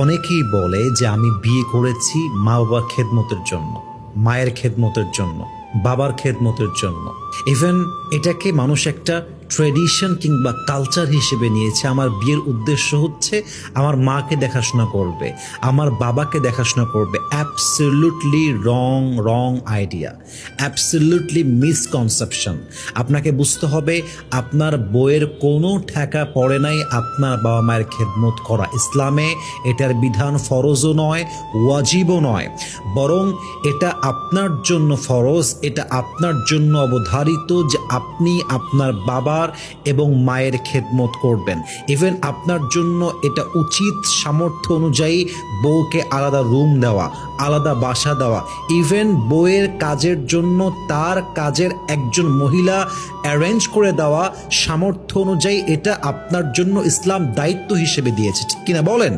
অনেকেই বলে যে আমি বিয়ে করেছি মা বাবার খেদমতের জন্য, মায়ের খেদমতের জন্য, বাবার খেদমতের জন্য। ইভেন এটাকে মানুষ একটা ট্রেডিশন কিংবা কালচার হিসেবে নিয়েছে। আমার বিয়ের উদ্দেশ্য হচ্ছে আমার মাকে দেখাশোনা করবে, আমার বাবাকে দেখাশোনা করবে। Absolutely wrong wrong idea absolutely misconception আপনাকে বুঝতে হবে, আপনার বইয়ের কোনো ঠেকা পড়ে নাই আপনার বাবা মায়ের খেদমত করা। ইসলামে এটার বিধান ফরজও নয়, ওয়াজিবও নয়। বরং এটা আপনার জন্য ফরজ, এটা আপনার জন্য অবধারিত যে আপনি আপনার বাবার এবং মায়ের খেদমত করবেন। ইভেন আপনার জন্য এটা উচিত সামর্থ্য অনুযায়ী বউকে আলাদা রুম দেওয়া, আলাদা বাসা দেওয়া। ইভেন বউয়ের কাজের জন্য তার কাজের একজন মহিলা অ্যারেঞ্জ করে দেওয়া সামর্থ্য অনুযায়ী এটা আপনার জন্য ইসলাম দায়িত্ব হিসেবে দিয়েছে। ঠিক কিনা বলেন?